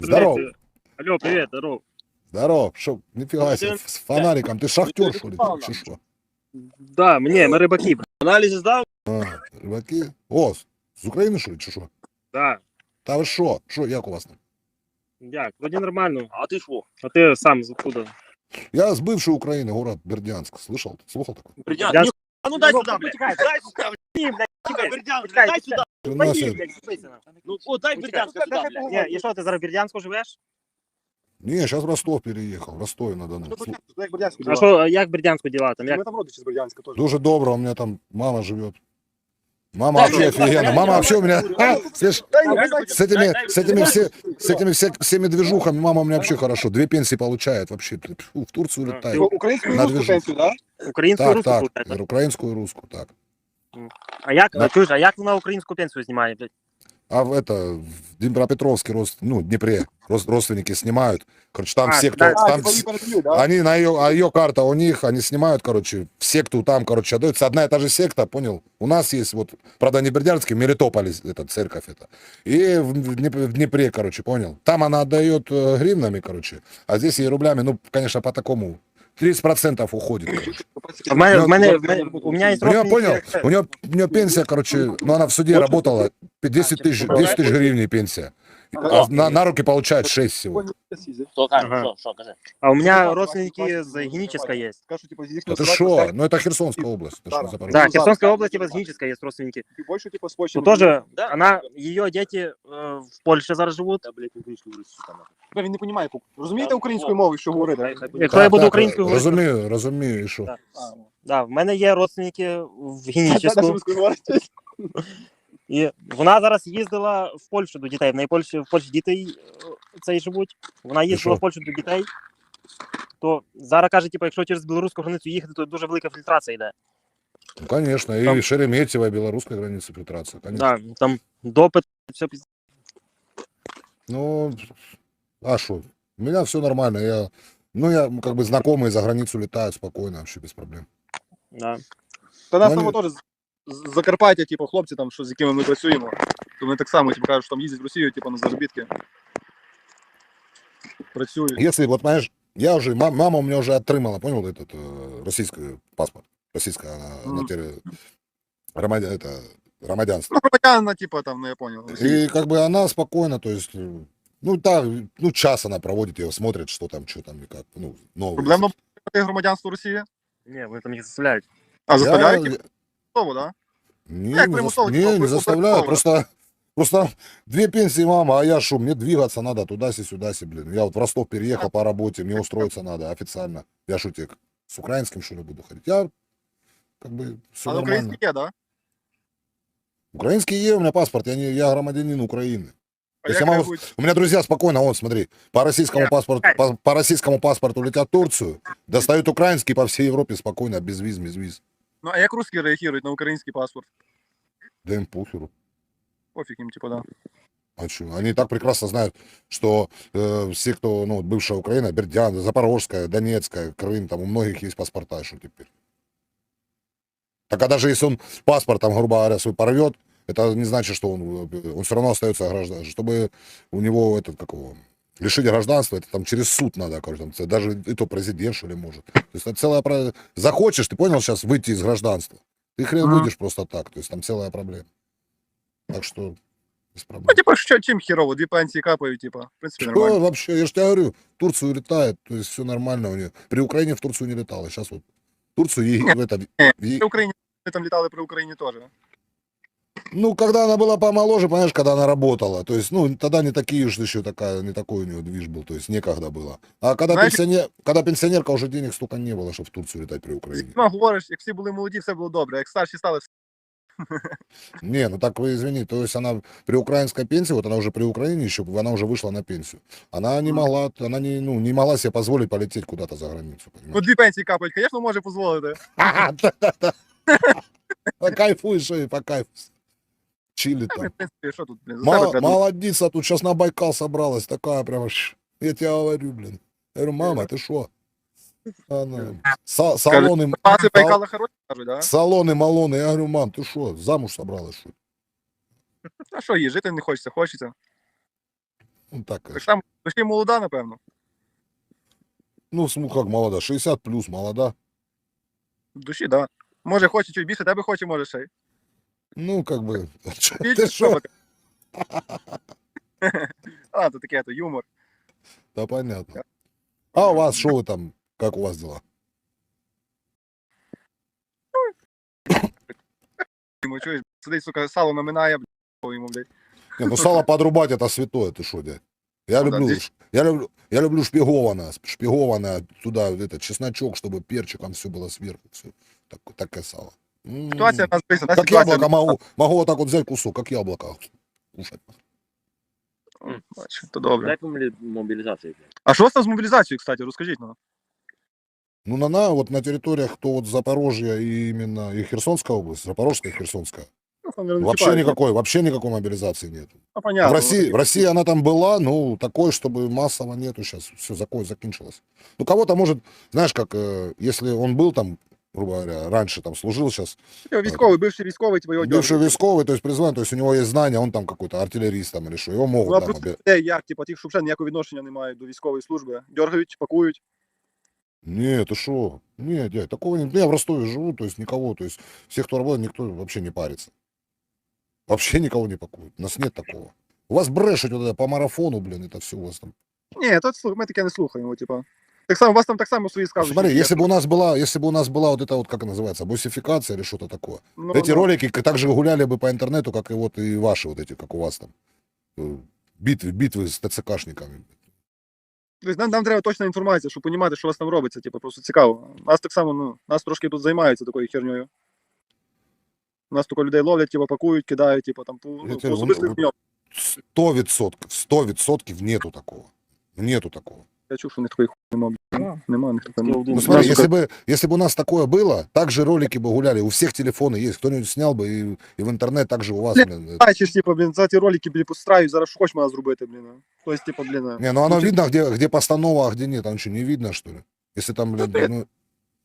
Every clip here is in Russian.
Здорово. Привет. Алло, привет, здорово. Здорово. Що, ніфіга себе, Василь- з фонариком. Ти шахтер, що ли? Чи що? Да, мне, мы рыбаки. Анализы сдал? А, рибаки. О, з- з України, що ли, чи що? Да. Та ви що? Що, як у вас там? Як, вроде нормально. А ты шо? А ты сам откуда? Я з бившої України, город Бердянськ. Слышал? Слухал такое? Бердянск. Я- не- А ну дай Ну, сюда, блядь. почекай. Дай сюда, Ні, блядь, блядь. Бердянск, Почекай, дай сюда. У нас Поїдь, є- блядь, підписано. Ну, о, дай Бердянска сюда, блядь. Ні, і що, ти зараз в Бердянську живеш? Ні, зараз в Ростов переїхав, в Ростові на Дону. Слу- Як Бердянську А що, як в Бердянську діла там? Як? Ми там родичі з Бердянська теж. Дуже добре, у меня там мама живет. Мама Дай, вообще дай, офигенно. дай, Мама дай, вообще у меня... А, слышь, Дай, с этими, дай, с этими, все, с этими все, всеми движухами мама у меня вообще хорошо. Две пенсии получает вообще. Фу, в Турцию Да. летает. Українську і На русську движу. пенсію, так? Українську Так, русську так, получаєш? украинскую и русскую, так. А як, Да. чуєш, а як вона українську пенсію знімає, блядь? А в это, в Днепропетровске, рост, ну, Днепре, рост, родственники снимают. Короче, там А, все, кто, да. А, там типа вс- ви передають, да? они на ее, а ее карта у них, они снимают, короче, в секту там, короче, отдаются. Одна и та же секта, понял? У нас есть вот, правда, не Бердянский, Мелитополь, это церковь это. И в, в Днеп- в Днепре, короче, понял? Там она отдает э, гривнами, короче, а здесь ей рублями, ну, конечно, по такому. 30% уходит, короче. В мене, в мене, Ну, в мене, у мене є У нее, понял, родственники- у нее, у нее пенсия, короче, ну, она в суде работала, 10 тысяч, 10 тысяч гривен пенсия. А на, на руки получает 6 всего. Что, кажи, Ага. что, что, кажи. А у мене родственники з Геническа є. Кажуть, типу, з їх Это что? Ну, это Херсонская область. Это что, Да. Запорожье? Да, Ну, Херсонская зараз. область, типа, с Генической есть родственники. Більше, типу, з Ну, Польщі. тоже, Да. она, ее дети э, в Польше зараз живуть. Да, блядь, українську говорить, сука, нахуй. Бля, Він не розуміє, розумієте Так, українською о. мовою, що говорить? Хай- хай буде. Якщо я Так, буду так, українською говорити. Розумію, розумію, і що. Так. А, ну. Да, в мене є родственники в Та, Геническу. навіть русскою говорить. І вона зараз їздила в Польщу до дітей. В неї Польщі, в Польщі діти е, цей живуть. Вона їздила що? в Польщу до дітей. То зараз каже, типу, якщо через білоруську границю їхати, то дуже велика фільтрація йде. Ну, конечно, и Там- Шереметьево, и белорусская граница фильтрация, конечно. Да, там допит, все піз- Ну, а что? У меня все нормально, я, ну, я, ну, как бы, знакомые за границу летают спокойно, вообще без проблем. Да. Та нас Ну, там теж з- з Закарпаття, типу, хлопці, там, що, з якими ми працюємо, то вони так само, типу, кажуть, що там їздять в Росію, типу, на заробітки. Працюють. Если, вот, понимаешь, я уже, ма- мама у меня уже отрымала, понял, этот э, российский паспорт, российская, она, она Мгм. теперь громадя, это, громадянство. Ну, громадян, типу, там, ну, я понял. И как бы она спокойно, то есть, э, ну, так, ну, час она проводит ее, смотрит, что там, что там, и как, ну, новое. Проблемно бути громадянство Росії? Ні, вони там їх заставляють. А заставляють, Я- типу, слово, да? Не, Как не, типа, не, не заставляю. Просто, просто две пенсии мама, а я что, мне двигаться надо туда-си, сюда-си, блин. Я вот в Ростов переехал по работе, мне устроиться надо официально. Я шутик. С украинским, что ли, буду ходить? Я, как бы, все А нормально. український є, да? Украинский е, у меня паспорт, я, не, я громадянин Украины. А як мама- реагують? У меня друзья спокойно, вот смотри, по российскому паспорту, по, по российскому паспорту летят в Турцию, достают украинский по всей Европе спокойно, без виз, без виз. Ну, а як русські реагують на український паспорт? Да им похеру. Пофіг їм, типу, да. А чё? Они и так прекрасно знают, что э, все, кто, ну, вот бывшая Украина, Бердян, Запорожская, Донецкая, Крым, там у многих есть паспорта, что теперь. Так а даже если он паспорт, там, грубо говоря, свой порвет, это не значит, что он, э, он все равно остается граждан. Чтобы у него этот, как его, лишить гражданства, это там через суд надо, короче, там, даже и то президент, что ли, может. То есть это целая, про- захочешь, ты понял, сейчас выйти из гражданства, ты хрен Мгм. выйдешь просто так, то есть там целая проблема. Так что, без проблем. Ну, типу, що, чим херово? Дві пенсії капають, типу. В принципі, Что нормально. вообще, я же тебе говорю, в Турцию летает, то есть все нормально у нее. При Украине в Турцию не летала, сейчас вот в Турцию, и, в это, Не, в- При Україні вони там літали при Україні теж. ну, когда она была помоложе, понимаешь, когда она работала, то есть, ну, тогда не такие уж еще такая, не такой у нее движ был, то есть некогда было. А когда, Знаешь- пенсионер, когда пенсионерка, уже денег столько не было, чтобы в Турцию летать при Украине. Ну, говориш, як всі були молоді, все було добре. Як старші стали, Не, ну так вы извини, то есть она при украинской пенсии, вот она уже при Украине еще, она уже вышла на пенсию. Она не Мгм. могла, она не, ну, не могла себе позволить полететь куда-то за границу, понимаешь? ну дві пенсії капають, звісно, може дозволити. Ага, да-да-да. А Кайфуешь и по кайфу. Чили Та, там. в принципі, що тут, блін, за Мол- себе треба. Молодица, тут сейчас на Байкал собралась, такая прямо, ш- я тебе говорю, блин. Я говорю, мама, ты шо? Она, са- салоны, Паси Байкала хороші, кажуть, да? салоны, малоны. Я говорю, мам, ты шо, замуж собралась, что ли? А що їй, жити не хочеться, хочеться. Ну, так, Так конечно. само, ще й молода, напевно. ну, ну, как молода, 60 плюс, молода. В душі, да. Може, хоче чуть більше, тебе хоче, може ще й. Ну, как бы, Більше ты что? що? А, то таке, то юмор. Да, понятно. А у вас, что вы там, как у вас дела? Йому чуєш, сидить, сука, сало наминає, блядь, йому, блядь. Не, ну сало подрубать это святое, ты что, дядь? Я Ну да, люблю, здесь- ш- я люблю, я люблю шпигованное, шпигованное туда вот это чесночок, чтобы перчиком все было сверху, все. Так, такое сало. М, Ситуація в нас дивися, у нас Как ситуація. яблоко могу, могу вот так вот взять кусок, как яблоко кушать. М, Бачу, то добре. Дай по мобілі- мобілізації. блядь. А що у вас з мобілізацією, кстати, розкажіть нам. Ну, на, на, вот на территориях, кто вот Запорожья и именно и Херсонская область, Запорожская и Херсонская, Ну, там, наверное, вообще типа, никакой, вообще никакой мобилизации нет. Ну, понятно. В России, в России она там была, ну, такой, чтобы массово нету сейчас, все, закон закончилось. Ну, кого-то может, знаешь, как, э, если он был там, грубо говоря, раньше там служил, сейчас Типа, Військовий, бивший військовий, типа, його бывший дергають. військовый, то есть призван, то есть у него есть знания, он там какой-то артиллерист там или что, его Ну, могут а там просто обе- людей, як, типа, тих, що взагалі ніякого відношення не мають до військової служби. Дергають, пакують. Не, ты что? Не, дядь, такого нет. Ну, Я в Ростове живу, то есть никого, то есть все, кто работает, никто вообще не парится. Вообще никого не пакует. У нас нет такого. У вас брешут вот это по марафону, блин, это все у вас там. Ні, то слух, ми таке не слухаємо, типа. Так само, у вас там так само свої скажуть. Смотри, если бы у нас была, если бы у нас была вот это вот, как это называется, босификация или что-то такое, ну, эти ну, ролики к- также гуляли бы по интернету, как и вот и ваши вот эти, как у вас там, э, битвы, битвы с ТЦКшниками. Тобто нам, нам треба точна інформація, щоб розуміти, що у вас там робиться, типу, просто цікаво. Нас так само, ну, нас трошки тут займаються такою хернею. Нас тільки людей ловлять, типу, пакують, кидають, типу, там, по, Я ну, тебе по особистих говорю, прийомах. Сто відсотків, сто відсотків нету такого. Нету такого. Я чув, що у них такої хуйні нема. блін. Нема, у них такої. Таке Ну, один. Ну Ну, смотри, сука, если бы, если бы у нас такое было, так же ролики бы гуляли, у всех телефоны есть, кто-нибудь снял бы и, и в интернет также у вас. Блин, блин, это- Бачиш, типу, блін, за ті ролики, блін, постраюють, зараз що хочеш мене зробити, блін. а. Тобто, типу, блін. а. Не, ну оно Ну, ты- видно, где, где постанова, а где нет, там что, не видно, что ли? Если там, блин, Ну,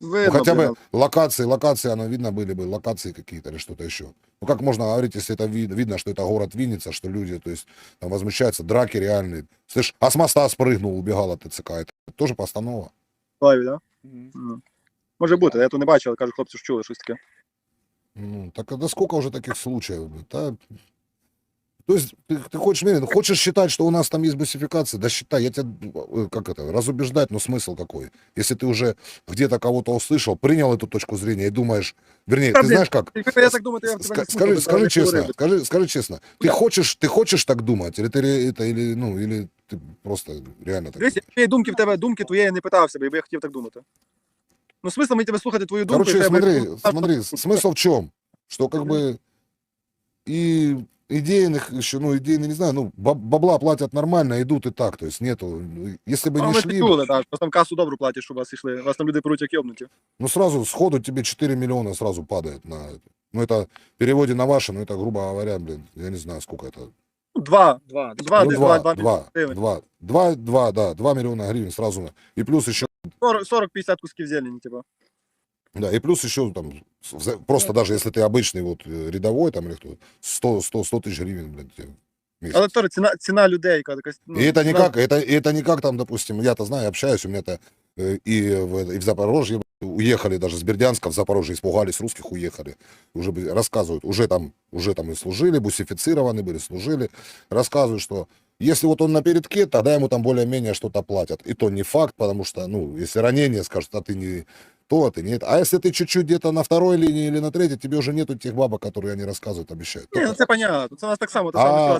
ну, ну, Видно, хотя блін, бы локации, локации, оно видно были бы, локации какие-то или что-то еще. Ну как можно говорить, если это вид- видно, что это город Винница, что люди, то есть, там возмущаются, драки реальные. Слышь, а с моста спрыгнул, убегал от ТЦК, это тоже постанова. лайві, да? Ну. Може бути, я то не бачив, але кажу, хлопці ж чули щось таке. Ну, так а да сколько уже таких случаев? блин, да? То есть ты, ты хочешь, Мерин, хочешь считать, что у нас там есть босификация? Да считай, я тебя, э, как это, разубеждать, но смысл какой? Если ты уже где-то кого-то услышал, принял эту точку зрения и думаешь, вернее, Да, ты блин, знаешь как, Я так думаю, то я в тебе не Ска- скажи, слухав, скажи я честно, говорив. скажи, скажи честно, ты Да. хочешь, ты хочешь так думать, или ты ре- это, или, ну, или ты просто реально так Дивись, якщо є думки в тебе, думки твоєї не питався би, бо я хотів так думати. Ну, смисл мені тебе слухати твою думку. Короче, і тебе- смотри, смотри, с- смысл в чем? Что как бы и идейных еще, ну, идейные, не знаю, ну, баб- бабла платят нормально, идут и так, то есть нету, если бы А не ми шли, чули, так. Вас там касу добру платять, щоб вас йшли. Вас там люди беруть як йобнуті. ну, сразу сходу тебе 4 миллиона сразу падает на это. Ну, это в переводе на ваши, ну, это, грубо говоря, блин, я не знаю, сколько это. Ну, Два. Два. Два, ну, десь два, два, два, два, два, гривень. два, два, да, 2 миллиона гривен сразу. на- И плюс еще 40-50 кусків зелені, типу. Да, и плюс еще там, за- просто даже если ты обычный вот э, рядовой там или кто, 100, 100, 100 тысяч гривен, блин, тебе в месяц. Але теж ціна, ціна людей, яка якась. ну, и это ціна- не как, это, и это не как там, допустим, я-то знаю, общаюсь, у меня-то э, и, в, и в Запорожье уехали даже с Бердянска в Запорожье, испугались русских, уехали. Уже бы- рассказывают, уже там, уже там и служили, бусифицированы были, служили. Рассказывают, что если вот он на передке, тогда ему там более-менее что-то платят. И то не факт, потому что, ну, если ранение, скажут, а ты не то, ты не это. А если ты чуть-чуть где-то на второй линии или на третьей, тебе уже нету тех бабок, которые они рассказывают, обещают. Ні, ну це понятно. Це у нас так само, А,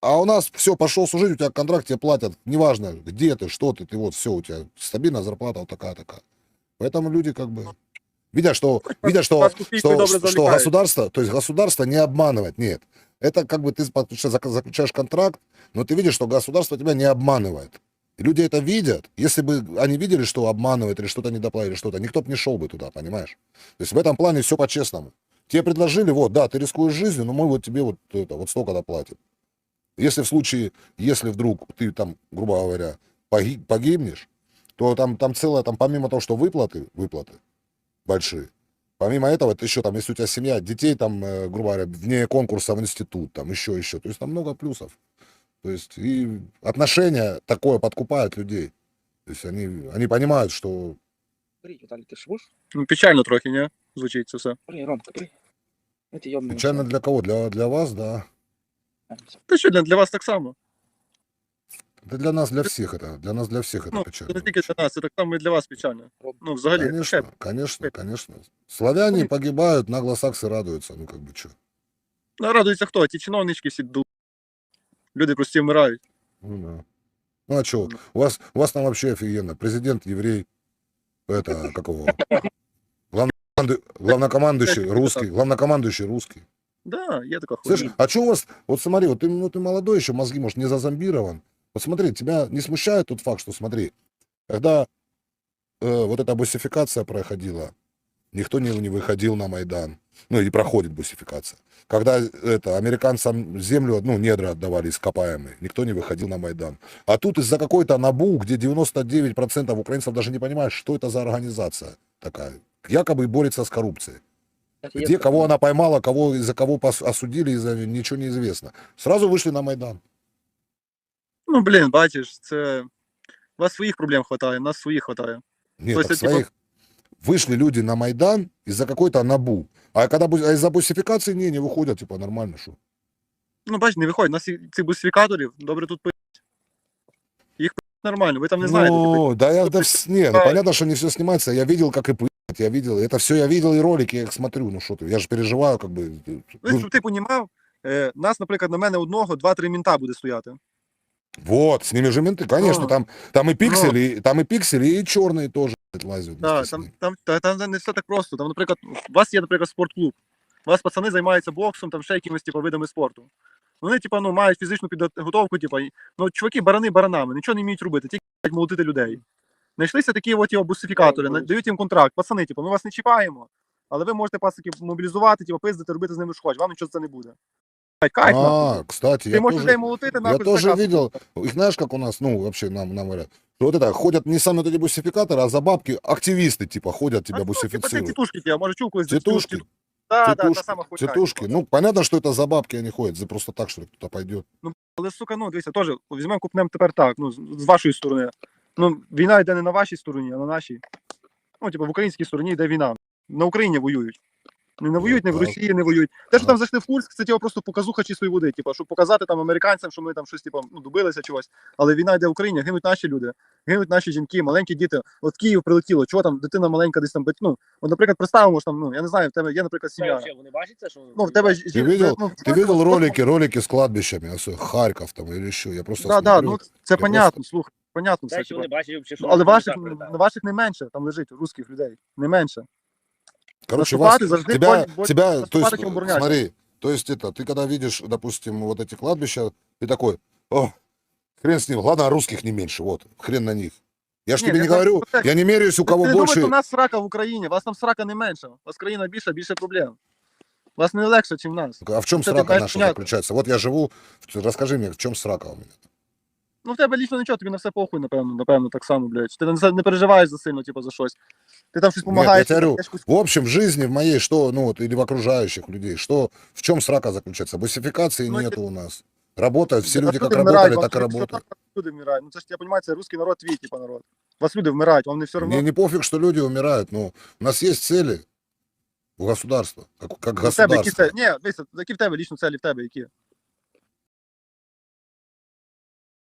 а у нас все, пошел служить, у тебя контракт тебе платят, неважно, где ты, что ты, ты вот все, у тебя стабильная зарплата вот такая-такая. Поэтому люди как бы видят, что, видят, что, что, что государство, то есть государство не обманывает, нет. Это как бы ты заключаешь контракт, но ты видишь, что государство тебя не обманывает. Люди это видят. Если бы они видели, что обманывает или что-то недоплатили, что-то, никто бы не шел бы туда, понимаешь? То есть в этом плане все по-честному. Тебе предложили, вот, да, ты рискуешь жизнью, но мы вот тебе вот это, вот столько доплатим. Если в случае, если вдруг ты там, грубо говоря, погиб- погибнешь, то там, там целое, там помимо того, что выплаты, выплаты большие, помимо этого, ты еще там, если у тебя семья, детей там, э, грубо говоря, вне конкурса в институт, там еще, еще, то есть там много плюсов. То есть и отношения такое подкупают людей. То есть они, они понимают, что Бери, Віталій, ти ж будеш? Ну, печально трохи, ні? Звучить це все. Бери, Ромка, бери. Я тебе йобну. печально для кого? Для, для вас, да. Та що для, для вас так само? Да для нас, для всех это. Для нас, для всех это Ну, печально. це не тільки для нас, це так само і для вас печально. Ну, взагалі, Конечно, конечно, конечно. Славяне погибают, наглосаксы радуются. Ну, как бы, что. Ну, радується хто? Ті чиновнички всі ду. Люди прості вмирають. Ну, да. Ну, а что? У вас, у вас там вообще офигенно. Президент еврей. Это, как его? Главнокоманду- Главнокомандующий русский. Главнокомандующий русский. Да, є така хуйня. Слышь, а что у вас, вот смотри, вот ты, ну, ты молодой еще, мозги, может, не зазомбирован. Вот смотри, тебя не смущает тот факт, что, смотри, когда э, вот эта бусификация проходила, никто не, не выходил на Майдан Ну, и проходит бусификация. Когда это, американцам землю, ну, недра отдавали ископаемые, никто не выходил на Майдан. А тут из-за какой-то НАБУ, где 99% украинцев даже не понимают, что это за организация такая, якобы борется с коррупцией. Где кого она поймала, кого из-за кого пос- осудили, из-за ничего не известно. Сразу вышли на Майдан. Ну, блін, бачиш, це. У вас своїх проблем хватає, у нас своїх хватає. Нет, То так есть это типа- своих. Вышли люди на Майдан из-за какой-то НАБУ. А когда бу- а из-за бусификации не, не выходят, типа нормально, что. Ну, бач, не виходить. У нас і- цих бусифікаторів добре тут пи***. Їх пи***ть нормально, ви там не знаєте. типу, Ну, да я, да, вс- не, ну А- понятно, что не все снимается. Я видел, как и пы***, я видел. Это все я видел и ролики, я их смотрю. Ну что ты, я же переживаю, как бы. Ви, Ну, щоб ти понімав, е, нас, наприклад, на мене одного, два-три мінта буде стояти. Вот, с ними же менты, конечно, Ну, там, там и пиксели, и- там и пиксели, и черные тоже Лазят. Да, вместе там, там, там не все так просто. Там, наприклад, у вас є, наприклад, спортклуб. У вас пацани займаються боксом, там ще якимись типу, видами спорту. Вони, типу, ну, мають фізичну підготовку, типу, ну, чуваки барани баранами, нічого не вміють робити, тільки молотити людей. Знайшлися такі от його бусифікатори, дають їм контракт. Пацани, типу, ми вас не чіпаємо, але ви можете пасики мобілізувати, типу, пиздити, робити з ними що хочеш, вам нічого це не буде. Кайф. А, кстати, Ти я можеш людей тоже, молотити, я нахуй, тоже видел, их знаешь, как у нас, ну, вообще нам, нам говорят, что вот это, ходят не сами вот эти бусификаторы, а за бабки активисты, типа, ходят, тебя А, ну, типу, це бусифицируют. тітушки, ті, а може чув колись. за Тетушки, Да, да, та тетушки, сама хуйня. тетушки. типу. Ну, понятно, что это за бабки они ходят, за просто так, что ли, кто-то пойдет. Але сука, ну дивіться, теж візьмемо купнемо тепер так. Ну, з, з вашої сторони. Ну, війна йде не на вашій стороні, а на нашій. Ну, типу, в українській стороні йде війна. На Україні воюють. Не, не воюють, не в. Росії не воюють. Те, що там зайшли в Курськ, це типу, просто показуха чистої води. Типу, щоб показати там американцям, що ми там щось типу, ну, добилися чогось. Але війна йде в Україні, гинуть наші люди, гинуть наші жінки, маленькі діти. От Київ прилетіло, чого там дитина маленька десь там. Ну, от, наприклад, представимо, що там, ну, я не знаю, в тебе є, наприклад, сім'я. Вони бачать це, що Ну, в тебе ж- Ты видел, ну, ты видел ролики, ролики с кладбищами, особенно Харьков там или еще, я просто Да, да, смотрю. ну це понятно, слухай, понятно все. Дальше типу. вони бачать, взагалі, що Ну, але вони ваших, так на ваших не менше, там лежить русських людей. Не менше. Короче, вас, Наступати завжди тебя, боль- боль- тебя, то наступати, есть, чим обороняться. смотри, то есть это, ты когда видишь, допустим, вот эти кладбища, ты такой, о, хрен с ним, ладно, русских не меньше, вот, хрен на них. Я ж Не, тебе не я знаю, говорю, вот так. я не меряюсь, у кого Ви не больше. думайте, у нас срака в Україні, у вас там срака не менше. У вас країна більша, більше проблем. У вас не легше, ніж в нас. А в чем Вот это, срака знаешь, наша понятно. заключается? Вот я живу, расскажи мне, в чем срака у меня? Ну в тебе лічно нічого, тобі на все похуй, напевно, напевно, так само, блядь. Ти не, не переживаєш за сильно, типу, за щось. Ти там щось Нет, я допомагаєш. тебе говорю, ти якусь- в общем, в жизни, в моей, что, ну, вот, или в окружающих людей, что, в чем срака заключается? Бусификации Ну, нету у нас. Работают, все Вас люди как люди работали, вмирають, так и вам все работают. одно Люди вмирають. Ну це ж я розумію, це русський народ твій, типу, народ. У вас люди вмирають, вам не все одно. Мне не пофиг, что люди умирают, но у нас есть цели у государства, как, как Ну, в тебе які государство. це? Ні, дивися, які в тебе лічно целі в тебе, які?